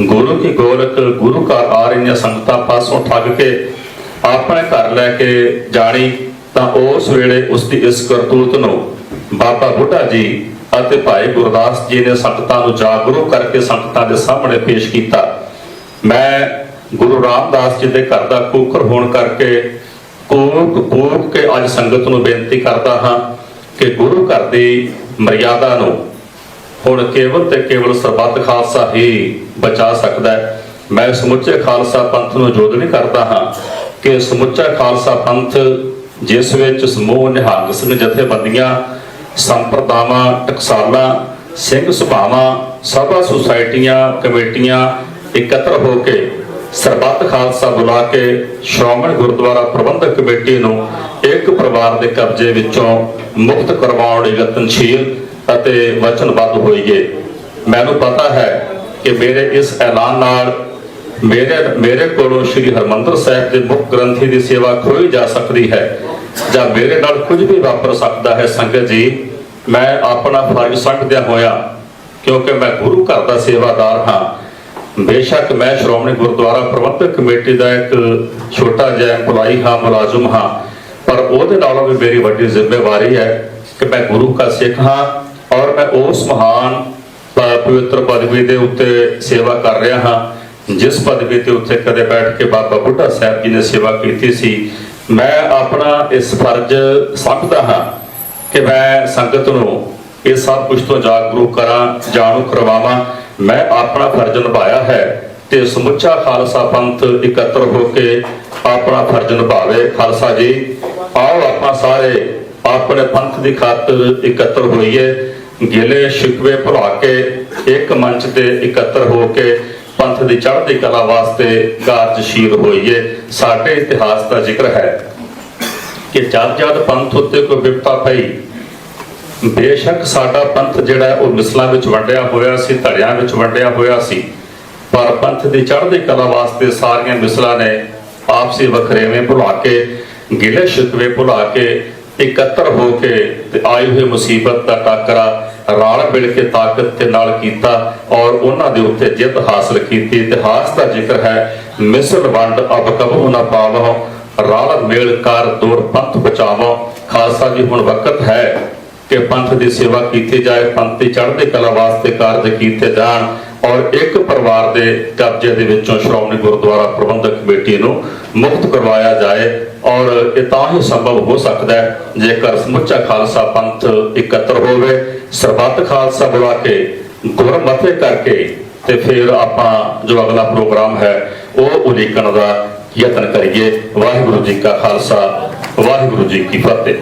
ਗੁਰੂ ਕੀ ਗੋਲਕ, ਗੁਰੂ ਘਰ ਆ ਰਹੀਆਂ ਸੰਗਤਾਂ ਪਾਸੋਂ ਠੱਗ ਕੇ ਆਪਣੇ ਘਰ ਲੈ ਕੇ ਜਾਣੀ, ਤਾਂ ਉਸ ਵੇਲੇ ਉਸ ਦੀ ਇਸ ਕਰਤੂਤ ਨੂੰ ਬਾਬਾ ਬੁੱਢਾ ਜੀ ਅਤੇ ਭਾਈ ਗੁਰਦਾਸ ਜੀ ਨੇ ਸੰਗਤਾਂ ਨੂੰ ਜਾਗਰੂਕ ਕਰਕੇ ਸੰਗਤਾਂ ਦੇ ਸਾਹਮਣੇ ਪੇਸ਼ ਕੀਤਾ। ਮੈਂ ਗੁਰੂ ਰਾਮਦਾਸ ਜੀ ਦੇ ਘਰ ਦਾ ਕੂਕਰ ਹੋਣ ਕਰਕੇ ਕੋਕ ਕੋਕ ਕੇ ਅੱਜ ਸੰਗਤ ਨੂੰ ਬੇਨਤੀ ਕਰਦਾ ਹਾਂ ਕਿ ਗੁਰੂ ਘਰ ਦੀ ਮਰਿਆਦਾ ਨੂੰ ਹੁਣ ਕੇਵਲ ਤੇ ਕੇਵਲ ਸਰਬੱਤ ਖਾਲਸਾ ਹੀ ਬਚਾ ਸਕਦਾ ਹੈ। ਮੈਂ ਸਮੁੱਚੇ ਖਾਲਸਾ ਪੰਥ ਨੂੰ ਜੋਦਨੀ ਕਰਦਾ ਹਾਂ ਕਿ ਸਮੁੱਚਾ ਖਾਲਸਾ ਪੰਥ ਜਿਸ ਵਿੱਚ ਸਮੂਹ ਨਿਹੰਗ ਸਿੰਘ ਜਥੇਬੰਦੀਆਂ, ਸੰਪਰਦਾਵਾਂ, ਟਕਸਾਲਾਂ, ਸਿੰਘ ਸੁਭਾਵਾਂ, ਸਭਾ ਸੁਸਾਇਟੀਆਂ, ਕਮੇਟੀਆਂ ਇਕੱਤਰ ਹੋ ਕੇ ਸਰਬੱਤ ਖਾਲਸਾ ਬੁਲਾ ਕੇ ਸ਼੍ਰੋਮਣੀ ਗੁਰਦੁਆਰਾ ਪ੍ਰਬੰਧਕ ਕਮੇਟੀ ਨੂੰ ਇੱਕ ਪਰਿਵਾਰ ਦੇ ਕਬਜ਼ੇ ਵਿੱਚੋਂ ਮੁਕਤ ਕਰਵਾਉਣ ਲਈ ਯਤਨਸ਼ੀਲ ਅਤੇ ਵਚਨਬੱਧ ਹੋਈਏ। ਮੈਨੂੰ ਪਤਾ ਹੈ ਕਿ ਮੇਰੇ ਇਸ ਐਲਾਨ ਨਾਲ ਮੇਰੇ ਮੇਰੇ ਕੋਲੋਂ ਸ੍ਰੀ ਹਰਮੰਦਰ ਸਾਹਿਬ ਦੇ ਮੁੱਖ ਗ੍ਰੰਥੀ ਦੀ ਸੇਵਾ ਖੋਈ ਜਾ ਸਕਦੀ ਹੈ ਜਾਂ ਮੇਰੇ ਨਾਲ ਕੁਝ ਵੀ ਵਾਪਰ ਸਕਦਾ ਹੈ। ਸੰਗਤ ਜੀ, ਮੈਂ ਆਪਣਾ ਫਰਜ਼ ਸਮਝਦਿਆਂ ਹੋਇਆ, ਕਿਉਂਕਿ ਮੈਂ ਗੁਰੂ ਘਰ ਦਾ ਸੇਵਾਦਾਰ ਹਾਂ, ਬੇਸ਼ੱਕ ਮੈਂ ਸ਼੍ਰੋਮਣੀ ਗੁਰਦੁਆਰਾ ਪ੍ਰਬੰਧਕ ਕਮੇਟੀ ਦਾ ਇੱਕ ਛੋਟਾ ਜਿਹਾ EMPLOYEE ਹਾਂ, ਮੁਲਾਜ਼ਮ ਹਾਂ, ਪਰ ਉਹਦੇ ਨਾਲੋਂ ਵੀ ਮੇਰੀ ਵੱਡੀ ਜ਼ਿੰਮੇਵਾਰੀ ਹੈ ਕਿ ਮੈਂ ਗੁਰੂ ਦਾ ਸਿੱਖ ਹਾਂ। ਔਰ ਮੈਂ ਉਸ ਮਹਾਨ ਪਵਿੱਤਰ ਪਦਵੀ ਦੇ ਉੱਤੇ ਸੇਵਾ ਕਰ ਰਿਹਾ ਹਾਂ। ਜਿਸ ਪਦਵੀ ਤੇ ਉੱਤੇ ਕਦੇ ਬੈਠ ਕੇ ਬਾਬਾ ਬੁੱਢਾ ਸਾਹਿਬ ਜੀ ਨੇ ਸੇਵਾ ਕੀਤੀ ਸੀ, ਮੈਂ ਆਪਣਾ ਇਸ ਫਰਜ਼ ਸਮਝਦਾ ਹਾਂ ਕਿ ਮੈਂ ਸੰਗਤ ਨੂੰ ਇਹ ਸਭ ਕੁਝ ਤੋਂ ਜਾਗਰੂਕ ਕਰਾਂ, ਜਾਣੂ ਕਰਵਾਵਾਂ। ਮੈਂ ਆਪਣਾ ਫਰਜ਼ ਨਿਭਾਇਆ ਹੈ ਤੇ ਸਮੁੱਚਾ ਖਾਲਸਾ ਪੰਥ ਇਕੱਤਰ ਹੋ ਕੇ ਆਪਣਾ ਫਰਜ਼ ਨਿਭਾਵੇ। ਖਾਲਸਾ ਜੀ, ਆਓ ਆਪਾਂ ਸਾਰੇ ਆਪਣੇ ਪੰਥ ਦੀ ਖਾਤਰ ਇਕੱਤਰ ਹੋਈਏ। ਗਿਲੇ ਸ਼ਿਕਵੇ ਭੁਲਾ ਕੇ ਇੱਕ ਮੰਚ ਤੇ ਇਕੱਤਰ ਹੋ ਕੇ ਪੰਥ ਦੀ ਚੜ੍ਹਦੀ ਕਲਾ ਵਾਸਤੇ ਕਾਰਜਸ਼ੀਲ ਹੋਈਏ, ਸਾਡੇ ਇਤਿਹਾਸ ਦਾ ਜ਼ਿਕਰ ਹੈ ਕਿ ਜਦ ਜਦ ਪੰਥ ਉੱਤੇ ਕੋਈ ਵਿਪਤਾ ਪਈ, ਬੇਸ਼ੱਕ ਸਾਡਾ ਪੰਥ ਜਿਹੜਾ ਉਹ ਮਿਸਲਾਂ ਵਿੱਚ ਵੰਡਿਆ ਹੋਇਆ ਸੀ, ਧੜਿਆਂ ਵਿੱਚ ਵੰਡਿਆ ਹੋਇਆ ਸੀ, ਪਰ ਪੰਥ ਦੀ ਚੜ੍ਹਦੀ ਕਲਾ ਵਾਸਤੇ ਸਾਰੀਆਂ ਮਿਸਲਾਂ ਨੇ ਆਪਸੀ ਵਖਰੇਵੇਂ ਭੁਲਾ ਕੇ, ਗਿਲੇ ਸ਼ਿਕਵੇ ਭੁਲਾ ਕੇ ਇਕੱਤਰ ਹੋ ਕੇ ਤੇ ਆਈ ਹੋਈ ਮੁਸੀਬਤ ਦਾ ਟਾਕਰਾ ਰਲ ਮਿਲ ਕੇ ਤਾਕਤ ਦੇ ਨਾਲ ਕੀਤਾ ਔਰ ਉਹਨਾਂ ਦੇ ਉੱਤੇ ਜਿੱਤ ਹਾਸਲ ਕੀਤੀ। ਇਤਿਹਾਸ ਦਾ ਜ਼ਿਕਰ ਹੈ ਮਿਸਲ ਵੰਡ ਅਬ ਕਬਹੁ ਨਾ ਪਾਵੋ, ਰਲ ਮੇਲ ਕਰ ਦੂਰ ਪੰਥ ਬਚਾਵੋ। ਖਾਲਸਾ ਜੀ, ਹੁਣ ਵਕਤ ਹੈ। ਕਿ ਪੰਥ ਦੀ ਸੇਵਾ ਕੀਤੀ ਜਾਏ, ਪੰਥ ਦੀ ਚੜ੍ਹਦੀ ਕਲਾ ਵਾਸਤੇ ਕਾਰਜ ਕੀਤੇ ਜਾਣ ਔਰ ਇੱਕ ਪਰਿਵਾਰ ਦੇ ਕਬਜ਼ੇ ਦੇ ਵਿੱਚੋਂ ਸ਼੍ਰੋਮਣੀ ਗੁਰਦੁਆਰਾ ਪ੍ਰਬੰਧਕ ਕਮੇਟੀ ਨੂੰ ਮੁਕਤ ਕਰਵਾਇਆ ਜਾਏ ਔਰ ਇਹ ਤਾਂ ਹੀ ਸੰਭਵ ਹੋ ਸਕਦਾ ਹੈ ਜੇਕਰ ਸਮੁੱਚਾ ਖਾਲਸਾ ਪੰਥ ਇਕੱਤਰ ਹੋਵੇ, ਸਰਬੱਤ ਖਾਲਸਾ ਬੁਲਾ ਕੇ, ਗੁਰਮਤਿ ਕਰਕੇ ਤੇ ਫਿਰ ਆਪਾਂ ਜੋ ਅਗਲਾ ਪ੍ਰੋਗਰਾਮ ਹੈ, ਉਹ ਉਲੀਕਣ ਦਾ ਯਤਨ ਕਰੀਏ। ਵਾਹਿਗੁਰੂ ਜੀ ਕਾ ਖਾਲਸਾ, ਵਾਹਿਗੁਰੂ ਜੀ ਕੀ ਫਤਿਹ।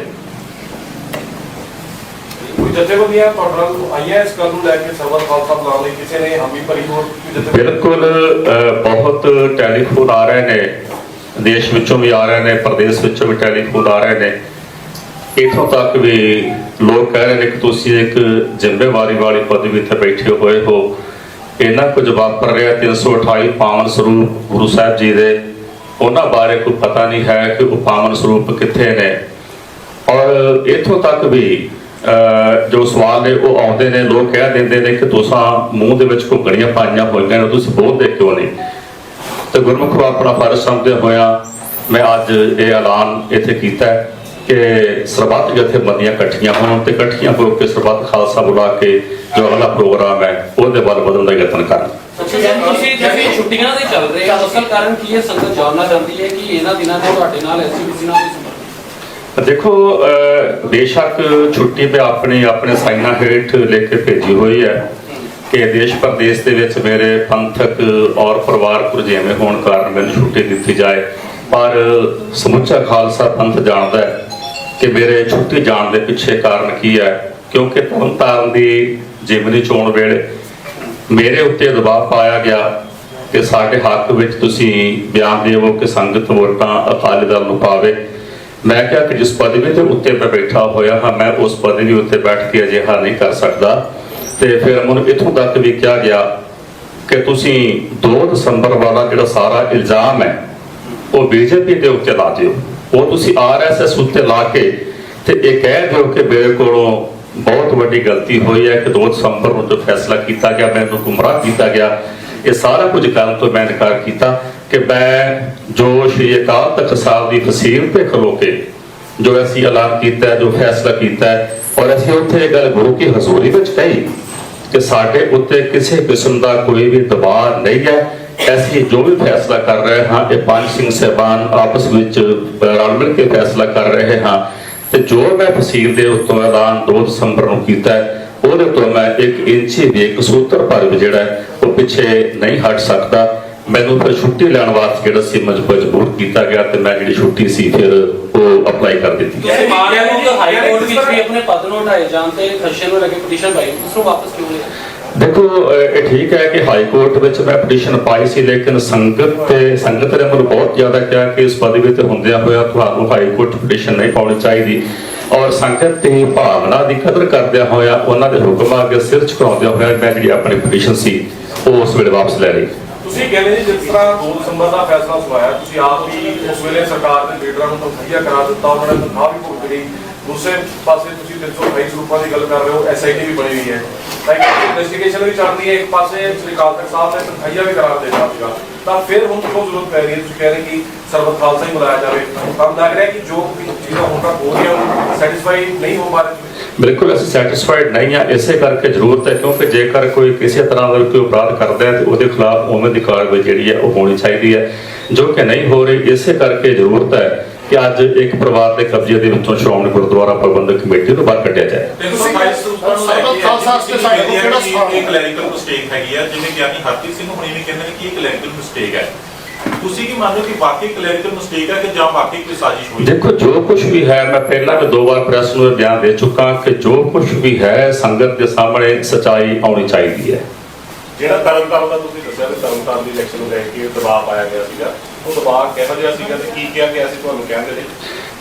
ਕੋਈ ਜਥੇਬੰਦੀਆਂ ਤੁਹਾਡੇ ਨਾਲ ਆਈਆਂ ਇਸ ਗੱਲ ਨੂੰ ਲੈ ਕੇ ਸਰਬੱਤ ਖਾਲਸਾ ਬੁਲਾਉਣ ਲਈ ਕਿਸੇ ਨੇ ਹਾਮੀ ਭਰੀ ਹੋਰ ਬਿਲਕੁਲ ਬਹੁਤ ਟੈਲੀਫੋਨ ਆ ਰਹੇ ਨੇ, ਦੇਸ਼ ਵਿੱਚੋਂ ਵੀ ਆ ਰਹੇ ਨੇ, ਪ੍ਰਦੇਸ਼ ਵਿੱਚੋਂ ਵੀ ਟੈਲੀਫੋਨ ਆ ਰਹੇ ਨੇ। ਇਥੋਂ ਤੱਕ ਵੀ ਲੋਕ ਕਹਿ ਰਹੇ ਨੇ ਕਿ ਤੁਸੀਂ ਇੱਕ ਜ਼ਿੰਮੇਵਾਰੀ ਵਾਲੀ ਪਦਵੀ ਤੇ ਬੈਠੇ ਹੋਏ ਹੋ। ਇਹਨਾਂ ਕੁਝ ਵਾਪਰ ਰਿਹਾ 328 ਪਾਵਨ ਸਰੂਪ ਗੁਰੂ ਸਾਹਿਬ ਜੀ ਦੇ। ਉਹਨਾਂ ਬਾਰੇ ਕੋਈ ਪਤਾ ਨਹੀਂ ਹੈ ਕਿ ਉਹ ਪਾਵਨ ਸਰੂਪ ਕਿੱਥੇ ਨੇ। ਔਰ ਇਥੋਂ ਤੱਕ ਵੀ ਜੋ ਸਵਾਲ ਨੇ, ਉਹ ਆਉਂਦੇ ਨੇ, ਲੋਕ ਕਹਿ ਦਿੰਦੇ ਨੇ ਕਿ ਤੁਸੀਂ ਮੂੰਹ ਦੇ ਵਿੱਚ ਘੁੰਗਣੀਆਂ ਪਾਈਆਂ ਹੋਈਆਂ ਨੇ, ਤੁਸੀਂ ਬੋਲਦੇ ਕਿਉਂ ਨਹੀਂ ਤੇ ਗੁਰਮੁਖ ਆਪਣਾ ਫਰਜ਼ ਸਮਝਦੇ ਹੋਇਆ ਮੈਂ ਅੱਜ ਇਹ ਐਲਾਨ ਇੱਥੇ ਕੀਤਾ ਕਿ ਸਰਬੱਤ ਜਥੇਬੰਦੀਆਂ ਇਕੱਠੀਆਂ ਹੋਣ ਤੇ ਇਕੱਠੀਆਂ ਹੋ ਕੇ ਸਰਬੱਤ ਖਾਲਸਾ ਬੁਲਾ ਕੇ ਜੋ ਅਗਲਾ ਪ੍ਰੋਗਰਾਮ ਹੈ, ਉਹਦੇ ਵੱਲ ਵਧਣ ਦਾ ਯਤਨ ਕਰਨ। ਤੁਸੀਂ ਜਿਵੇਂ ਛੁੱਟੀਆਂ ਦੇ ਚੱਲ ਰਹੇ ਆ ਅਸਲ ਕਾਰਨ ਕੀ ਹੈ? ਸੰਗਤ ਜਾਣਨਾ ਚਾਹੁੰਦੀ ਹੈ ਕਿ ਇਹਨਾਂ ਦਿਨਾਂ ਦੇ ਤੁਹਾਡੇ ਨਾਲ ਐਸਜੀਪੀਸੀ ਨਾਲ ਦੇਖੋ ਬੇਸ਼ੱਕ ਛੁੱਟੀ ਤੇ ਆਪਣੇ ਆਪਣੇ ਸਾਈਨਾਂ ਹੇਠ ਲਿਖ ਕੇ ਭੇਜੀ ਹੋਈ ਹੈ ਕਿ ਦੇਸ਼ ਪ੍ਰਦੇਸ਼ ਦੇ ਵਿੱਚ ਮੇਰੇ ਪੰਥਕ ਔਰ ਪਰਿਵਾਰਕ ਰੁਝੇਵੇਂ ਹੋਣ ਕਾਰਨ ਮੈਨੂੰ ਛੁੱਟੀ ਦਿੱਤੀ ਜਾਏ। ਪਰ ਸਮੁੱਚਾ ਖਾਲਸਾ ਪੰਥ ਜਾਣਦਾ ਹੈ ਕਿ ਮੇਰੇ ਛੁੱਟੀ ਜਾਣ ਦੇ ਪਿੱਛੇ ਕਾਰਨ ਕੀ ਹੈ, ਕਿਉਂਕਿ ਤਰਨਤਾਰਨ ਦੀ ਜਿਮਨੀ ਚੋਣ ਵੇਲੇ ਮੇਰੇ ਉੱਤੇ ਦਬਾਅ ਪਾਇਆ ਗਿਆ ਕਿ ਸਾਡੇ ਹੱਕ ਵਿੱਚ ਤੁਸੀਂ ਬਿਆਨ ਦੇਵੋ ਕਿ ਸੰਗਤ ਵੋਟਾਂ ਅਕਾਲੀ ਦਲ ਨੂੰ ਪਾਵੇ। ਮੈਂ ਕਿਹਾ ਕਿ ਜਿਸ ਪਦਵੀ ਦੇ ਉੱਤੇ ਮੈਂ ਬੈਠਾ ਹੋਇਆ ਹਾਂ, ਮੈਂ ਉਸ ਪਦਵੀ ਉੱਤੇ ਬੈਠ ਕੇ ਅਜਿਹਾ ਨਹੀਂ ਕਰ ਸਕਦਾ। ਤੇ ਫਿਰ ਮੈਨੂੰ ਇਥੋਂ ਤੱਕ ਵੀ ਕਿਹਾ ਗਿਆ ਕਿ ਤੁਸੀਂ 2 ਦਸੰਬਰ ਵਾਲਾ ਜਿਹੜਾ ਸਾਰਾ ਇਲਜ਼ਾਮ ਹੈ, ਉਹ ਬੀਜੇਪੀ ਦੇ ਉੱਤੇ ਲਾ ਦਿਓ। ਉਹ ਤੁਸੀਂ ਆਰਐਸਐਸ ਉੱਤੇ ਲਾ ਕੇ ਤੇ ਇਹ ਕਹਿ ਦਿਓ ਕਿ ਮੇਰੇ ਕੋਲੋਂ ਬਹੁਤ ਵੱਡੀ ਗਲਤੀ ਹੋਈ ਹੈ ਕਿ 2 ਦਸੰਬਰ ਨੂੰ ਜੋ ਫੈਸਲਾ ਕੀਤਾ ਗਿਆ, ਮੈਨੂੰ ਗੁੰਮਰਾਹ ਕੀਤਾ ਗਿਆ। ਇਹ ਸਾਰਾ ਕੁਝ ਕਰਨ ਤੋਂ ਮੈਂ ਇਨਕਾਰ ਕੀਤਾ। ਕਿ ਮੈਂ ਜੋ ਸ਼੍ਰੀ ਅਕਾਲ ਤਖਤ ਸਾਹਿਬ ਦੀ ਫਸੀਲ ਤੇ ਖਲੋ ਕੇ ਜੋ ਅਸੀਂ ਐਲਾਨ ਕੀਤਾ, ਜੋ ਫੈਸਲਾ ਕੀਤਾ ਔਰ ਅਸੀਂ ਉੱਥੇ ਇਹ ਗੱਲ ਗੁਰੂ ਕੀ ਹਜ਼ੂਰੀ ਵਿੱਚ ਕਹੀ ਕਿ ਸਾਡੇ ਉੱਤੇ ਕਿਸੇ ਕਿਸਮ ਦਾ ਕੋਈ ਵੀ ਦਬਾਅ ਨਹੀਂ ਹੈ। ਅਸੀਂ ਜੋ ਵੀ ਫੈਸਲਾ ਕਰ ਰਹੇ ਹਾਂ, ਇਹ ਪੰਜ ਸਿੰਘ ਸਹਿਬਾਨ ਆਪਸ ਵਿੱਚ ਰਲ ਮਿਲ ਕੇ ਫੈਸਲਾ ਕਰ ਰਹੇ ਹਾਂ। ਤੇ ਜੋ ਮੈਂ ਫਸੀਲ ਦੇ ਉੱਤੋਂ ਐਲਾਨ 2 ਦਸੰਬਰ ਨੂੰ ਕੀਤਾ ਉਹਦੇ ਤੋਂ ਮੈਂ ਇੱਕ ਇੰਚੀ ਵੀ ਇੱਕ ਸੂਤਰ ਪਰ ਜਿਹੜਾ ਉਹ ਪਿੱਛੇ ਨਹੀਂ ਹਟ ਸਕਦਾ। ਮੈਨੂੰ ਫਿਰ ਛੁੱਟੀ ਲੈਣ ਵਾਸਤੇ ਜਿਹੜਾ ਸੀ ਮਜਬੂਰ ਕੀਤਾ ਗਿਆ ਤੇ ਮੈਂ ਜਿਹੜੀ ਛੁੱਟੀ ਸੀ ਫਿਰ ਉਹ ਅਪਲਾਈ ਕਰ ਦਿੱਤੀ। ਤੁਸੀਂ ਮਾਨਯੋਗ ਹਾਈ ਕੋਰਟ ਵਿੱਚ ਵੀ ਆਪਣੇ ਪਦ ਨੂੰ ਹਟਾਏ ਜਾਣ ਤੇ ਖਰਸ਼ੇ ਨੂੰ ਲੈ ਕੇ ਪਟੀਸ਼ਨ ਪਾਈ। ਉਸ ਨੂੰ ਵਾਪਸ ਕਿਉਂ ਲਿਆ? ਦੇਖੋ ਇਹ ਠੀਕ ਹੈ ਕਿ ਹਾਈ ਕੋਰਟ ਵਿੱਚ ਮੈਂ ਪਟੀਸ਼ਨ ਪਾਈ ਸੀ ਲੇਕਿਨ ਸੰਗਤ ਤੇ ਸੰਗਤ ਨੇ ਮੈਨੂੰ ਬਹੁਤ ਜ਼ਿਆਦਾ ਕਿਹਾ ਕਿ ਇਸ ਪਦਵੀ ਤੇ ਹੁੰਦਿਆਂ ਹੋਇਆ ਤੁਹਾਨੂੰ ਹਾਈ ਕੋਰਟ ਪਟੀਸ਼ਨ ਨਹੀਂ ਪਾਉਣੀ ਚਾਹੀਦੀ। ਔਰ ਸੰਗਤ ਦੀ ਭਾਵਨਾ ਦੀ ਕਦਰ ਕਰਦਿਆਂ ਹੋਇਆ ਉਹਨਾਂ ਦੇ ਹੁਕਮਾਂ ਅੱਗੇ ਸਿਰ ਝੁਕਾਉਂਦਿਆਂ ਹੋਇਆ ਮੈਂ ਜਿਹੜੀ ਆਪਣੀ ਪਟੀਸ਼ਨ ਸੀ ਉਹ ਉਸ ਵੇਲੇ ਵਾਪਸ ਲੈ ਲਈ। ਤੁਸੀਂ ਕਹਿੰਦੇ ਜਿਸ ਤਰ੍ਹਾਂ 2 ਦਸੰਬਰ ਦਾ ਫੈਸਲਾ ਸੁਣਾਇਆ, ਤੁਸੀਂ ਆਪ ਵੀ ਉਸ ਵੇਲੇ ਸਰਕਾਰ ਦੇ ਲੀਡਰਾਂ ਨੂੰ ਤਨਖਾਹੀਆ ਕਰਾ ਦਿੱਤਾ, ਉਹਨਾਂ ਨੇ ਤਨਖਾਹ ਵੀ ਭੁਗਤ ਗਈ ਦੂਸਰੇ ਪਾਸੇ ਤੁਸੀਂ 328 ਸਰੂਪਾਂ ਦੀ ਗੱਲ ਕਰ ਰਹੇ ਹੋ ਐਸਆਈਟੀ ਵੀ ਬਣੀ ਹੋਈ ਹੈ। ਤਾਂ ਇਨਵੈਸਟੀਗੇਸ਼ਨ ਵੀ ਚੱਲਦੀ ਹੈ, ਇੱਕ ਪਾਸੇ ਸ੍ਰੀ ਅਕਾਲ ਤਖਤ ਸਾਹਿਬ ਨੇ ਤਨਖਾਹੀਆ ਵੀ ਕਰਾਰ ਦੇ ਦਿੱਤਾ ਸੀਗਾ ਤਾਂ ਫਿਰ ਹੁਣ ਕਿਉਂ ਜ਼ਰੂਰਤ ਪੈ ਰਹੀ ਹੈ? ਤੁਸੀਂ ਕਹਿ ਰਹੇ ਕਿ ਸਰਬਤ ਖਾਲਸਾ ਹੀ ਬੁਲਾਇਆ ਜਾਵੇ। ਤੁਹਾਨੂੰ ਲੱਗ ਰਿਹਾ ਕਿ ਜੋ ਚੀਜ਼ਾਂ ਹੁਣ ਤੱਕ ਹੋ ਰਹੀਆਂ ਸੈਟੀਸਫਾਈ ਨਹੀਂ ਹੋ ਪਾ ਰਹੀ ਬਿਲਕੁਲ ਅਸੀਂ ਸੈਟੀਸਫਾਈਡ ਨਹੀਂ ਆ ਇਸੇ ਕਰਕੇ ਜ਼ਰੂਰਤ ਹੈ ਕਿਉਂਕਿ ਜੇਕਰ ਕੋਈ ਕਿਸੇ ਤਰ੍ਹਾਂ ਦਾ ਕੋਈ ਅਪਰਾਧ ਕਰਦਾ ਹੈ ਤੇ ਉਹਦੇ ਖਿਲਾਫ ਉਵੇਂ ਦੀ ਕਾਰਵਾਈ ਜਿਹੜੀ ਹੈ ਉਹ ਹੋਣੀ ਚਾਹੀਦੀ ਹੈ ਜੋ ਕਿ ਨਹੀਂ ਹੋ ਰਹੀ। ਇਸੇ ਕਰਕੇ ਜ਼ਰੂਰਤ ਹੈ ਕਿ ਅੱਜ ਇੱਕ ਪਰਿਵਾਰ ਦੇ ਕਬਜ਼ੇ ਦੇ ਵਿੱਚੋਂ ਸ਼੍ਰੋਮਣੀ ਗੁਰਦੁਆਰਾ ਪ੍ਰਬੰਧਕ ਕਮੇਟੀ ਨੂੰ ਬਾਹਰ ਕੱਢਿਆ ਜਾਏ। ਕੇ ਕਿ ਇਹ ਕਲੈਰੀਕਲ ਮਿਸਟੇਕ ਹੈਗੀ ਆ ਜਿਵੇਂ ਗਿਆਨੀ ਹਰਪ੍ਰੀਤ ਸਿੰਘ ਹੁਣੀ ਵੀ ਕਹਿੰਦੇ ਨੇ ਕਿ ਇਹ ਕਲੈਰੀਕਲ ਮਿਸਟੇਕ ਹੈ। ਤੁਸੀਂ ਕੀ ਮੰਨਦੇ ਹੋ ਕਿ ਵਾਕਈ ਕਲੈਰੀਕਲ ਮਿਸਟੇਕ ਹੈ ਕਿ ਜਾਂ ਵਾਕਈ ਕੋਈ ਸਾਜ਼ਿਸ਼ ਹੋਈ? ਹੈ ਦੇਖੋ ਜੋ ਕੁਝ ਵੀ ਹੈ ਮੈਂ ਪਹਿਲਾਂ ਵੀ ਦੋ ਵਾਰ ਪ੍ਰੈਸ ਨੂੰ ਬਿਆਨ ਦੇ ਚੁੱਕਾ ਕਿ ਜੋ ਕੁਝ ਵੀ ਹੈ ਸੰਗਤ ਦੇ ਸਾਹਮਣੇ ਸਚਾਈ ਆਉਣੀ ਚਾਹੀਦੀ ਹੈ। ਜਿਹੜਾ ਤਰਨਤਾਰਨ ਦਾ ਤੁਸੀਂ ਦੱਸਿਆ ਕਿ ਤਰਨਤਾਰਨ ਦੀ ਇਲੈਕਸ਼ਨ ਨੂੰ ਲੈ ਕੇ ਦਬਾਅ ਪਾਇਆ ਗਿਆ ਸੀਗਾ ਉਹ ਦਬਾਅ ਕਿਹੋ ਜਿਹਾ ਸੀਗਾ ਤੇ ਕੀ ਕਿਹਾ ਗਿਆ ਸੀ ਤੁਹਾਨੂੰ ਕਹਿੰਦੇ ਨੇ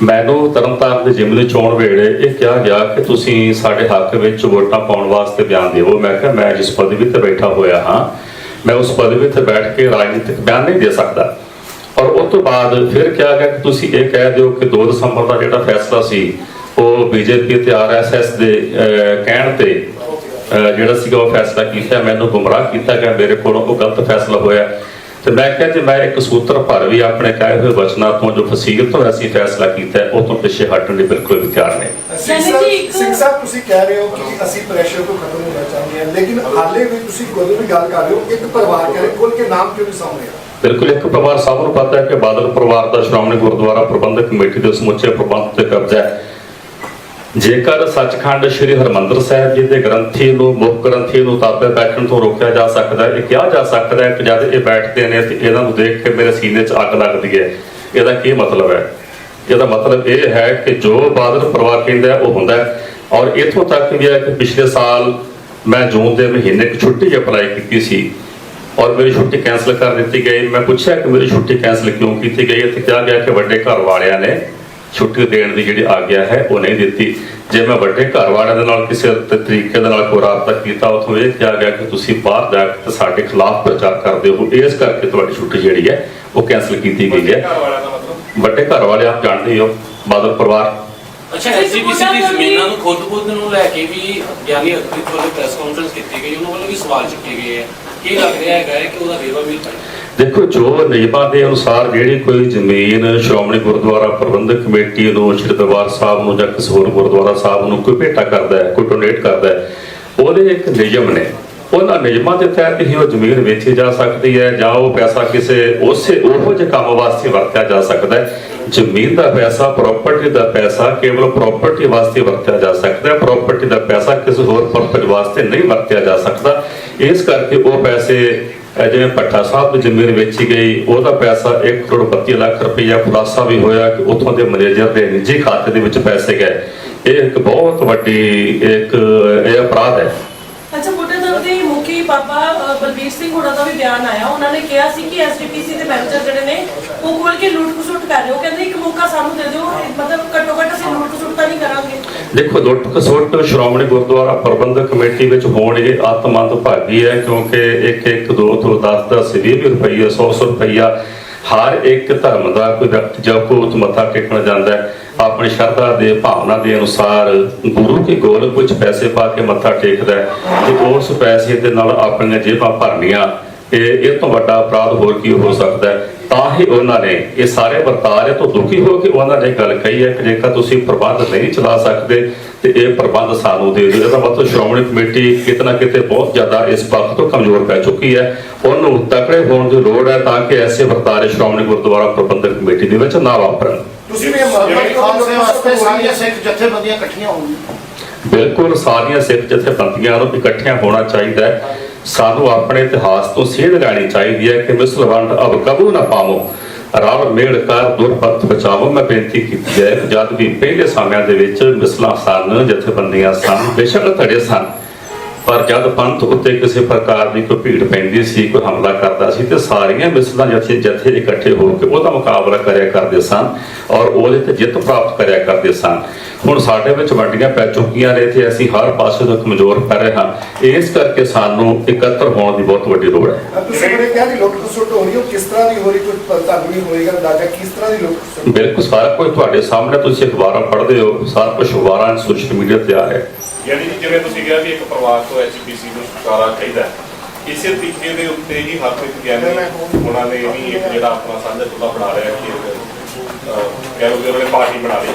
ਮੈਨੂੰ ਤਰਨਤਾਰਨ ਦੇ ਜ਼ਿਮਨੀ ਚੋਣ ਵੇਲੇ ਇਹ ਕਿਹਾ ਗਿਆ ਕਿ ਤੁਸੀਂ ਸਾਡੇ ਹੱਕ ਵਿੱਚ ਵੋਟਾਂ ਪਾਉਣ ਵਾਸਤੇ ਬਿਆਨ ਦਿਓ। ਮੈਂ ਕਿਹਾ ਮੈਂ ਜਿਸ ਪਦਵੀ ਤੇ ਬੈਠਾ ਹੋਇਆ ਹਾਂ ਮੈਂ ਉਸ ਪਦਵੀ ਤੇ ਬੈਠ ਕੇ ਰਾਜਨੀਤਿਕ ਬਿਆਨ ਨਹੀਂ ਦੇ ਸਕਦਾ। ਔਰ ਉਸ ਤੋਂ ਬਾਅਦ ਫਿਰ ਕਿਹਾ ਗਿਆ ਕਿ ਤੁਸੀਂ ਇਹ ਕਹਿ ਦਿਓ ਕਿ 2 ਦਸੰਬਰ ਦਾ ਜਿਹੜਾ ਫੈਸਲਾ ਸੀ ਉਹ ਬੀਜੇਪੀ ਤੇ ਆਰਐਸਐਸ ਦੇ ਅਹ, ਕਹਿਣ ਤੇ ਅਹ, ਜਿਹੜਾ ਸੀਗਾ ਉਹ ਫੈਸਲਾ ਕੀਤਾ। ਮੈਨੂੰ ਗੁੰਮਰਾਹ ਕੀਤਾ ਗਿਆ। ਮੇਰੇ ਕੋਲੋਂ ਉਹ ਗਲਤ ਫੈਸਲਾ ਹੋਇਆ। ਤੇ ਮੈਂ ਕਿਹਾ ਕਿ ਮੈਂ ਇੱਕ ਸੂਤਰ ਭਰ ਵੀ ਆਪਣੇ ਕਹੇ ਹੋਏ ਵਚਨਾਂ ਤੋਂ ਜੋ ਫਸੀਲ ਤੋਂ ਅਸੀਂ ਫੈਸਲਾ ਕੀਤਾ ਹੈ, ਉਹ ਤੋਂ ਪਿੱਛੇ ਹਟਣ ਲਈ ਬਿਲਕੁਲ ਵੀ ਤਿਆਰ ਨਹੀਂ। ਸਿੰਘ ਸਾਹਿਬ ਤੁਸੀਂ ਕਹਿ ਰਹੇ ਹੋ ਕਿ ਅਸੀਂ ਪ੍ਰੈਸ਼ਰ ਤੋਂ ਖਤਮ ਹੋਣਾ ਚਾਹੁੰਦੇ ਹਾਂ ਲੇਕਿਨ ਹਾਲੇ ਵੀ ਤੁਸੀਂ ਕਦੋਂ ਵੀ ਗੱਲ ਕਰ ਰਹੇ ਹੋ ਇੱਕ ਪਰਿਵਾਰ ਕਹਿ ਰਹੇ ਖੁੱਲ ਕੇ ਨਾਮ ਕਿਉਂ ਨਹੀਂ ਸਾਹਮਣੇ ਆ ਬਿਲਕੁਲ ਇੱਕ ਪਰਿਵਾਰ ਸਭ ਨੂੰ ਪਤਾ ਹੈ ਕਿ ਬਾਦਲ ਪਰਿਵਾਰ ਦਾ ਸ਼੍ਰੋਮਣੀ ਗੁਰਦੁਆਰਾ ਪ੍ਰਬੰਧਕ ਕਮੇਟੀ ਦੇ ਸਮੁੱਚੇ ਪ੍ਰਬੰਧ ਤੇ ਕਬਜ਼ਾ ਹੈ। ਜੇਕਰ ਸੱਚਖੰਡ ਸ੍ਰੀ ਹਰਮੰਦਰ ਸਾਹਿਬ ਜੀ ਦੇ ਗ੍ਰੰਥੀ ਨੂੰ, ਮੁੱਖ ਗ੍ਰੰਥੀ ਨੂੰ ਤਾਬੇ ਬੈਠਣ ਤੋਂ ਰੋਕਿਆ ਜਾ ਸਕਦਾ ਹੈ, ਇਹ ਕਿਹਾ ਜਾ ਸਕਦਾ ਹੈ ਕਿ ਜਦ ਇਹ ਬੈਠਦੇ ਨੇ ਤੇ ਇਹਨਾਂ ਨੂੰ ਦੇਖ ਕੇ ਮੇਰੇ ਸੀਨੇ 'ਚ ਅੱਗ ਲੱਗਦੀ ਹੈ। ਇਹਦਾ ਕੀ ਮਤਲਬ ਹੈ? ਇਹਦਾ ਮਤਲਬ ਇਹ ਹੈ ਕਿ ਜੋ ਬਾਦਲ ਪਰਿਵਾਰ ਕਹਿੰਦਾ ਹੈ, ਉਹ ਹੁੰਦਾ ਹੈ। ਔਰ ਇਥੋਂ ਤੱਕ ਵੀ ਹੈ ਕਿ ਪਿਛਲੇ ਸਾਲ ਮੈਂ ਜੂਨ ਦੇ ਮਹੀਨੇ ਇੱਕ ਛੁੱਟੀ ਅਪਲਾਈ ਕੀਤੀ ਸੀ ਔਰ ਮੇਰੀ ਛੁੱਟੀ ਕੈਂਸਲ ਕਰ ਦਿੱਤੀ ਗਈ। ਮੈਂ ਪੁੱਛਿਆ ਕਿ ਮੇਰੀ ਛੁੱਟੀ ਕੈਂਸਲ ਕਿਉਂ ਕੀਤੀ ਗਈ ਹੈ? ਤੇ ਕਿਹਾ ਗਿਆ ਕਿ ਵੱਡੇ ਘਰ ਵਾਲਿਆਂ ਨੇ ਛੁੱਟੀ ਦੇਣ ਦੀ ਜਿਹੜੀ ਆਗਿਆ ਹੈ ਉਹ ਨਹੀਂ ਦਿੱਤੀ। ਜੇ ਮੈਂ ਵੱਡੇ ਘਰ ਵਾਲਿਆਂ ਦੇ ਨਾਲ ਕਿਸੇ ਤਰੀਕੇ ਦੇ ਨਾਲ ਕੋਈ ਰਾਬਤਾ ਕੀਤਾ ਉਥੋਂ ਇਹ ਕਿਹਾ ਗਿਆ ਕਿ ਤੁਸੀਂ ਬਾਹਰ ਜਾ ਕੇ ਸਾਡੇ ਖਿਲਾਫ ਪ੍ਰਚਾਰ ਕਰਦੇ ਹੋ। ਇਸ ਕਰਕੇ ਤੁਹਾਡੀ ਛੁੱਟੀ ਜਿਹੜੀ ਹੈ ਉਹ ਕੈਂਸਲ ਕੀਤੀ ਗਈ ਹੈ। ਵੱਡੇ ਘਰ ਵਾਲੇ ਆਪ ਜਾਣਦੇ ਹੀ ਬਾਦਲ ਪਰਿਵਾਰ। ਅੱਛਾ ਐਸਜੀਪੀਸੀ ਦੀ ਜ਼ਮੀਨਾਂ ਨੂੰ ਖੁਦ-ਖੁਦ ਨੂੰ ਲੈ ਕੇ ਵੀ ਗਿਆਨੀ ਹਰਪ੍ਰੀਤ ਵੱਲੋਂ ਪ੍ਰੈਸ ਕਾਨਫਰੰਸ ਕੀਤੀ ਗਈ ਉਹਨਾਂ ਵੱਲੋਂ ਵੀ ਸਵਾਲ ਚੁੱਕੇ ਗਏ ਹੈ। ਕੀ ਲੱਗ ਰਿਹਾ ਹੈਗਾ ਕਿ ਉਹਦਾ ਵੇਰਵਾ ਮਿਲ ਪਾਏ ਦੇਖੋ ਜੋ ਨਿਯਮਾਂ ਦੇ ਅਨੁਸਾਰ ਜਿਹੜੀ ਕੋਈ ਜ਼ਮੀਨ ਸ਼੍ਰੋਮਣੀ ਗੁਰਦੁਆਰਾ ਪ੍ਰਬੰਧਕ ਕਮੇਟੀ ਨੂੰ ਸ਼੍ਰੀ ਦਰਬਾਰ ਸਾਹਿਬ ਨੂੰ ਜਾਂ ਕਿਸੇ ਹੋਰ ਗੁਰਦੁਆਰਾ ਸਾਹਿਬ ਨੂੰ ਕੋਈ ਭੇਟਾ ਕਰਦਾ ਹੈ, ਕੋਈ ਡੋਨੇਟ ਕਰਦਾ ਹੈ, ਉਹਦੇ ਇੱਕ ਨਿਯਮ ਨੇ। ਉਹਨਾਂ ਨਿਯਮਾਂ ਦੇ ਤਹਿਤ ਹੀ ਉਹ ਜ਼ਮੀਨ ਵੇਚੀ ਜਾ ਸਕਦੀ ਹੈ ਜਾਂ ਉਹ ਪੈਸਾ ਕਿਸੇ ਉਸੇ ਉਹੋ ਜਿਹੇ ਕੰਮ ਵਾਸਤੇ ਵਰਤਿਆ ਜਾ ਸਕਦਾ ਹੈ। ਜ਼ਮੀਨ ਦਾ ਪੈਸਾ ਪ੍ਰਾਪਰਟੀ ਦਾ ਪੈਸਾ ਕੇਵਲ ਪ੍ਰਾਪਰਟੀ ਵਾਸਤੇ ਵਰਤਿਆ ਜਾ ਸਕਦਾ ਹੈ। ਪ੍ਰਾਪਰਟੀ ਦਾ ਪੈਸਾ ਕਿਸੇ ਹੋਰ ਪਰਪਸ ਵਾਸਤੇ ਨਹੀਂ ਵਰਤਿਆ ਜਾ ਸਕਦਾ। ਇਸ ਕਰਕੇ ਉਹ ਪੈਸੇ ਜਿਵੇਂ ਭੱਠਾ ਸਾਹਿਬ ਦੀ ਜ਼ਮੀਨ ਵੇਚੀ ਗਈ, ਉਹਦਾ ਪੈਸਾ 1 ਕਰੋੜ 32 ਲੱਖ ਰੁਪਈਆ ਖੁਲਾਸਾ ਵੀ ਹੋਇਆ ਕਿ ਉੱਥੋਂ ਦੇ ਮੈਨੇਜਰ ਦੇ ਨਿੱਜੀ ਖਾਤੇ ਦੇ ਵਿੱਚ ਪੈਸੇ ਗਏ। ਇਹ ਇੱਕ ਬਹੁਤ ਵੱਡੀ, ਇੱਕ ਇਹ ਅਪਰਾਧ ਹੈ ਅੱਛਾ ਬੁੱਢੇ ਦਲ ਦੇ ਮੁਖੀ ਬਾਬਾ ਅ, ਬਲਬੀਰ ਸਿੰਘ ਹੋਣਾ ਦਾ ਵੀ ਬਿਆਨ ਆਇਆ। ਉਹਨਾਂ ਨੇ ਕਿਹਾ ਸੀ ਕਿ ਐਸਡੀਪੀਸੀ ਦੇ ਮੈਨੇਜਰ ਜਿਹੜੇ ਨੇ, ਉਹ ਖੋਲ ਕੇ ਲੁੱਟ ਖਸੁੱਟ ਕਰ ਰਹੇ ਹੋ। ਕਹਿੰਦੇ ਇੱਕ ਮੌਕਾ ਸਾਨੂੰ ਦੇ ਦਿਓ, ਮਤਲਬ ਘੱਟੋ ਘੱਟ ਅਸੀਂ ਲੁੱਟ ਖਸੁੱਟ ਤਾਂ ਨਹੀਂ ਕਰਾਂਗੇ। ਦੇਖੋ ਲੁੱਟ ਖਸੁੱਟ ਸ਼੍ਰੋਮਣੀ ਗੁਰਦੁਆਰਾ ਪ੍ਰਬੰਧਕ ਕਮੇਟੀ ਵਿੱਚ ਹੋਣ ਇਹ ਆਤਮੰਦ ਭਾਗੀ ਹੈ, ਕਿਉਂਕਿ ਇੱਕ ਇੱਕ ਦੋ ਤੋਂ 10 10 20 ਰੁਪਈਆ 100 100 ਰੁਪਈਆ ਹਰ ਇੱਕ ਧਰਮ ਦਾ ਕੋਈ ਵਿਅਕਤੀ ਜਦ ਕੋ ਮੱਥਾ ਟੇਕਣ ਜਾਂਦਾ ਹੈ। ਆਪਣੀ ਸ਼ਰਧਾ ਦੇ ਭਾਵਨਾ ਦੇ ਅਨੁਸਾਰ ਗੁਰੂ ਕੇ ਗੋਲਕ ਵਿੱਚ ਪੈਸੇ ਪਾ ਕੇ ਮੱਥਾ ਟੇਕਦਾ ਹੈ ਤੇ ਉਸ ਪੈਸੇ ਦੇ ਨਾਲ ਆਪਣੀਆਂ ਜੇਬਾਂ ਭਰਨੀਆਂ। ਇਹ ਇਹ ਤੋਂ ਵੱਡਾ ਅਪਰਾਧ ਹੋਰ ਕੀ ਹੋ ਸਕਦਾ ਹੈ? ਤਾਂ ਹੀ ਉਹਨਾਂ ਨੇ ਇਹ ਸਾਰੇ ਵਰਤਾਰੇ ਤੋਂ ਦੁਖੀ ਹੋ ਕੇ ਉਹਨਾਂ ਨੇ ਗੱਲ ਕਹੀ ਹੈ ਕਿ ਜੇਕਰ ਤੁਸੀਂ ਪ੍ਰਬੰਧ ਨਹੀਂ ਚਲਾ ਸਕਦੇ, ਤੇ ਇਹ ਪ੍ਰਬੰਧ ਸਾਨੂੰ ਦੇ ਦਿਓ। ਇਹਦਾ ਮਤਲਬ ਸ਼੍ਰੋਮਣੀ ਕਮੇਟੀ ਕਿਤੇ ਨਾ ਕਿਤੇ ਬਹੁਤ ਜ਼ਿਆਦਾ ਇਸ ਪੱਖ ਤੋਂ ਕਮਜ਼ੋਰ ਪੈ ਚੁੱਕੀ ਹੈ। ਉਹਨੂੰ ਤਕੜੇ ਹੋਣ ਦੀ ਲੋੜ ਹੈ ਤਾਂ ਕਿ ਐਸੇ ਵਰਤਾਰੇ ਸ਼੍ਰੋਮਣੀ ਗੁਰਦੁਆਰਾ ਪ੍ਰਬੰਧਕ ਕਮੇਟੀ ਦੇ ਵਿੱਚ ਨਾ ਵਾਪਰਨ। ਤੁਸੀਂ ਵੀ ਕਿ ਖਾਲਸੇ ਵਾਸਤੇ ਸਾਰੀਆਂ ਸਿੱਖ ਜਥੇਬੰਦੀਆਂ ਇਕੱਠੀਆਂ ਹੋਣਗੀਆਂ। ਬਿਲਕੁਲ ਸਾਰੀਆਂ ਸਿੱਖ ਜਥੇਬੰਦੀਆਂ ਨੂੰ ਇਕੱਠਿਆਂ ਹੋਣਾ ਚਾਹੀਦਾ ਹੈ। ਸਾਨੂੰ ਆਪਣੇ ਇਤਿਹਾਸ ਤੋਂ ਸੇਧ ਲੈਣੀ ਚਾਹੀਦੀ ਹੈ ਕਿ ਮਿਸਲ ਵੰਡ ਅਬ ਕਬੂ ਨਾ ਪਾਵੋ। ਰਬ ਮੇੜ ਕਰ ਦੁਰਪਤ ਬਚਾਵੋ। ਮੈਂ ਬੇਨਤੀ ਕੀਤੀ ਹੈ ਜਦ ਵੀ ਪਹਿਲੇ ਸਮਿਆਂ ਦੇ ਵਿੱਚ ਮਿਸਲਾਂ ਸਨ ਜਥੇਬੰਦੀਆਂ ਸਨ ਬੇਸ਼ੱਕ ਧੜੇ ਸਨ ਪਰ ਜਦ ਪੰਥ ਉੱਤੇ ਕਿਸੇ ਪ੍ਰਕਾਰ ਦੀ ਕੋਈ ਭੀੜ ਪੈਂਦੀ ਸੀ ਕੋਈ ਹਮਲਾ ਕਰਦਾ ਸੀ ਤੇ ਸਾਰੀਆਂ ਮਿਸਲਾਂ ਜਥੇ ਜਥੇ ਇਕੱਠੇ ਹੋ ਕੇ ਉਹਦਾ ਮੁਕਾਬਲਾ ਕਰਿਆ ਕਰਦੇ ਸਨ ਔਰ ਉਹਦੇ ਤੇ ਜਿੱਤ ਪ੍ਰਾਪਤ ਕਰਿਆ ਕਰਦੇ ਸਨ। ਹੁਣ ਸਾਡੇ ਵਿੱਚ ਵੰਡੀਆਂ ਪੈ ਚੁੱਕੀਆਂ ਨੇ ਤੇ ਅਸੀਂ ਹਰ ਪਾਸੇ ਤੋਂ ਕਮਜ਼ੋਰ ਪੈ ਰਹੇ ਹਾਂ। ਇਸ ਕਰਕੇ ਸਾਨੂੰ ਇਕੱਤਰ ਹੋਣ ਦੀ ਬਹੁਤ ਵੱਡੀ ਲੋੜ ਹੈ। ਤੁਸੀਂ ਬੜੇ ਕਿਹਾ ਕਿ ਲੁੱਟ ਖਸੁੱਟ ਹੋ ਰਹੀ ਹੈ ਉਹ ਕਿਸ ਤਰ੍ਹਾਂ ਦੀ ਹੋ ਰਹੀ ਕੁਝ ਤੁਹਾਨੂੰ ਵੀ ਹੋਏਗਾ ਅੰਦਾਜ਼ਾ ਕਿਸ ਤਰ੍ਹਾਂ ਦੀ ਲੁੱਟ ਖਸੁੱਟ ਬਿਲਕੁਲ ਸਾਰਾ ਕੁਝ ਤੁਹਾਡੇ ਸਾਹਮਣੇ ਤੁਸੀਂ ਅਖਬਾਰਾਂ ਪੜ੍ਹਦੇ ਹੋ ਸਾਰਾ ਕੁਝ ਅਖਬਾਰਾਂ ਸੋਸ਼ਲ ਮੀਡੀਆ ਤੇ ਆ ਰਿਹਾ ਹੈ। ਯਾਨੀ ਕਿ ਜਿਵੇਂ ਤੁਸੀਂ ਕਿਹਾ ਕਿ ਇੱਕ ਪਰਿਵਾਰ ਤੋਂ ਐਚਪੀਸੀ ਨੂੰ ਛੁਟਕਾਰਾ ਚਾਹੀਦਾ ਹੈ। ਇਸੇ ਤਰੀਕੇ ਦੇ ਉੱਤੇ ਹੀ ਹਰਪ੍ਰੀਤ ਗਿਆਨੀ ਉਹਨਾਂ ਨੇ ਵੀ ਇੱਕ ਜਿਹੜਾ ਆਪਣਾ ਸਾਂਝਾ ਚੁੱਲ੍ਹਾ ਬਣਾ ਰਿਹਾ ਕਿ ਕਹਿ ਲਓ ਉਹਨਾਂ ਨੇ ਪਾਰਟੀ ਬਣਾ ਲਈ।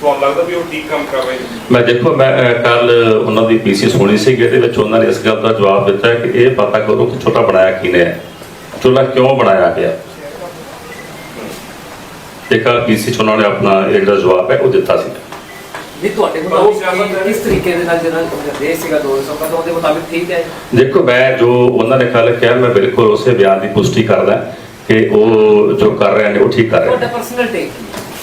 ਤੁਹਾਨੂੰ ਲੱਗਦਾ ਵੀ ਉਹ ਠੀਕ ਕੰਮ ਕਰ ਰਹੇ ਨੇ? ਮੈਂ ਦੇਖੋ, ਮੈਂ ਕੱਲ ਉਹਨਾਂ ਦੀ ਪੀਸੀ ਸੁਣੀ ਸੀ ਇਹਦੇ ਵਿੱਚ ਉਹਨਾਂ ਨੇ ਇਸ ਗੱਲ ਦਾ ਜਵਾਬ ਦਿੱਤਾ ਕਿ ਇਹ ਪਤਾ ਕਰੋ ਕਿ ਛੋਟਾ ਬਣਾਇਆ ਕਿਨੇ ਹੈ। ਚੁੱਲ੍ਹਾ ਕਿਉਂ ਬਣਾਇਆ ਗਿਆ? ਇੱਕ ਪੀਸੀ ਚ ਉਹਨਾਂ ਨੇ ਆਪਣਾ ਇਹ ਜਿਹੜਾ ਜਵਾਬ ਹੈ, ਉਹ ਦਿੱਤਾ ਸੀ। ਤੁਹਾਡੇ ਮੁਤਾਬਿਕ ਕੀ- ਕਿਸ ਤਰੀਕੇ ਦੇ ਨਾਲ ਜਿਹੜਾ ਦੇਸ਼ ਸੀਗਾ 200 ਦਾ ਉਹਦੇ ਮੁਤਾਬਿਕ ਠੀਕ ਹੈ। ਦੇਖੋ ਮੈਂ ਜੋ ਉਹਨਾਂ ਨੇ ਕੱਲ ਕਿਹਾ ਮੈਂ ਬਿਲਕੁਲ ਉਸੇ ਬਿਆਨ ਦੀ ਪੁਸ਼ਟੀ ਕਰਦਾ ਕਿ ਉਹ ਜੋ ਕਰ ਰਹੇ ਨੇ ਉਹ ਠੀਕ ਕਰ ਰਹੇ ਤੁਹਾਡਾ ਨੇ ਪਰਸਨਲ ਟੇਕ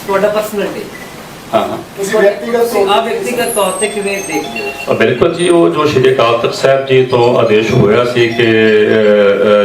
ਤੁਹਾਡਾ ਪਰਸਨਲ ਟੇਕ ਹਾਂ। ਤੁਸੀਂ ਵਿਅਕਤੀਗਤ ਤੁਸੀਂ ਤੌਰ ਆ ਤੇ ਵਿਅਕਤੀਗਤ ਤੌਰ ਤੇ ਕਿਵੇਂ ਦੇਖਦੇ ਹੋ? ਅ, ਬਿਲਕੁਲ ਜੀ ਉਹ ਜੋ ਸ਼੍ਰੀ ਅਕਾਲ ਤਖਤ ਸਾਹਿਬ ਜੀ ਤੋਂ ਆਦੇਸ਼ ਹੋਇਆ ਸੀ ਕਿ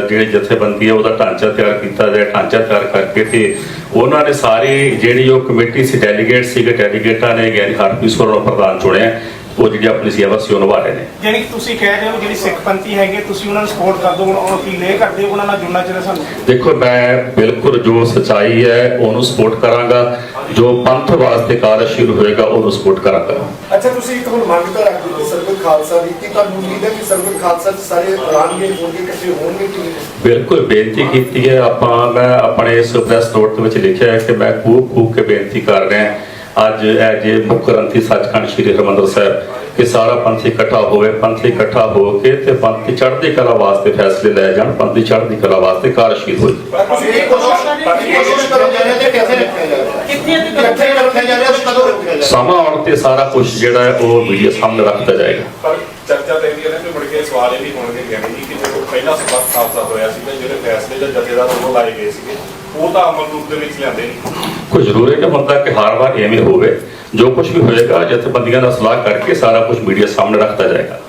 ਜਿਹੜੀ ਜਥੇਬੰਦੀ ਹੈ ਉਹਦਾ ਢਾਂਚਾ ਤਿਆਰ ਕੀਤਾ ਜਾਏ ਢਾਂਚਾ ਤਿਆਰ ਕਰਕੇ ਤੇ ਉਹਨਾਂ ਨੇ ਸਾਰੀ ਜਿਹੜੀ ਉਹ ਕਮੇਟੀ ਸੀ ਡੈਲੀਗੇਟ ਸੀਗੇ ਡੈਲੀਗੇਟਾਂ ਨੇ ਗਿਆਨੀ ਹਰਪ੍ਰੀਤ ਸੋਰ ਨੂੰ ਪ੍ਰਧਾਨ ਚੁਣਿਆ। ਉਹ ਜਿਹੜੀ ਆਪਣੀ ਸੇਵਾ ਸੀ ਉਹ ਨਿਭਾ ਰਹੇ ਨੇ। ਯਾਨੀ ਕਿ ਤੁਸੀਂ ਕਹਿ ਰਹੇ ਹੋ ਜਿਹੜੀ ਸਿੱਖ ਪੰਥੀ ਹੈਗੇ ਤੁਸੀਂ ਉਹਨਾਂ ਨੂੰ ਸਪੋਰਟ ਕਰਦੇ ਹੋ ਉਹਨਾਂ ਅਪੀਲ ਇਹ ਕਰਦੇ ਹੋ ਉਹਨਾਂ ਨਾਲ ਜੁੜਨਾ ਚਾਹੀਦਾ ਸਾਨੂੰ? ਦੇਖੋ ਮੈਂ ਬਿਲਕੁਲ ਜੋ ਸਚਾਈ ਹੈ ਉਹਨੂੰ ਸਪੋਰਟ ਕਰਾਂਗਾ। ਜੋ ਪੰਥ ਵਾਸਤੇ ਕਾਰਜਸ਼ੀਲ ਹੋਏਗਾ ਉਹਨੂੰ ਸਪੋਰਟ ਕਰਾਂਗਾ। ਅੱਛਾ ਤੁਸੀਂ ਇੱਕ ਹੁਣ ਮੰਗ ਤਾਂ ਸਰਬਤ ਖਾਲਸਾ ਦੀ ਕਿ ਤੁਹਾਨੂੰ ਉਮੀਦ ਹੈ ਕਿ ਸਰਬਤ ਖਾਲਸਾ 'ਚ ਸਾਰੇ ਆਉਣਗੇ ਹੋਣਗੇ ਇਕੱਠੇ ਹੋਣਗੇ ਕਿ ਬਿਲਕੁਲ ਬੇਨਤੀ ਕੀਤੀ ਹੈ। ਆਪਾਂ ਮੈਂ ਆਪਣੇ ਇਸ ਪ੍ਰੈਸ ਨੋਟ ਦੇ ਵਿੱਚ ਲਿਖਿਆ ਹੈ ਕਿ ਮੈਂ ਖੂਬ ਖੂਬ ਕੇ ਬੇਨਤੀ ਕਰ ਰਿਹਾ ਅੱਜ ਇਹ ਜੇ ਮੁੱਖ ਗ੍ਰੰਥੀ ਸੱਚਖੰਡ ਸ੍ਰੀ ਹਰਿਮੰਦਰ ਸਾਹਿਬ ਕਿ ਸਾਰਾ ਪੰਥ ਇਕੱਠਾ ਹੋਵੇ ਪੰਥ ਇਕੱਠਾ ਹੋ ਕੇ ਤੇ ਪੰਥ ਦੀ ਚੜ੍ਹਦੀ ਕਲਾ ਵਾਸਤੇ ਫੈਸਲੇ ਲੈ ਜਾਣ ਪੰਥ ਦੀ ਚੜ੍ਹਦੀ ਕਲਾ ਵਾਸਤੇ ਕਾਰਜਸ਼ੀਲ ਹੋਏ। ਰੱਖਿਆ ਤੇ ਕਦੋਂ ਰੱਖਿਆ ਜਾਵੇ ਸਮਾਂ ਆਉਣ ਤੇ ਸਾਰਾ ਕੁਝ ਜਿਹੜਾ ਹੈ ਉਹ ਮੀਡੀਆ ਸਾਹਮਣੇ ਰੱਖਦਾ ਜਾਏਗਾ। ਪਰ ਚਰਚਾ ਤੇ ਇਹਦੀ ਹੈ ਨਾ ਕਿ ਮੁੜ ਕੇ ਸਵਾਲ ਇਹ ਵੀ ਹੋਣਗੇ ਗਿਆਨੀ ਜੀ ਕਿ ਜਦੋਂ ਪਹਿਲਾ ਸਬਕ ਖਾਲਸਾ ਹੋਇਆ ਸੀ ਤੇ ਜਿਹੜੇ ਫੈਸਲੇ ਜਾਂ ਜਥੇਦਾਰ ਉਹ ਲਾਏ ਗਏ ਸੀਗੇ ਉਹ ਤਾਂ ਅਮਲ ਰੂਪ ਦੇ ਵਿੱਚ ਲਿਆਂਦੇ ਨਹੀਂ ਕੋਈ ਜ਼ਰੂਰੀ ਨਹੀਂ ਹੁੰਦਾ ਕਿ ਹਰ ਵਾਰ ਐਵੇਂ ਹੋਵੇ ਜੋ ਕੁਝ ਵੀ ਹੋਏਗਾ ਜਥੇਬੰਦੀਆਂ ਦਾ ਸਲਾਹ ਕਰਕੇ ਸਾਰਾ ਕੁਝ ਮੀਡੀਆ ਸਾਹਮਣੇ ਰੱਖਦਾ ਜਾਏਗਾ।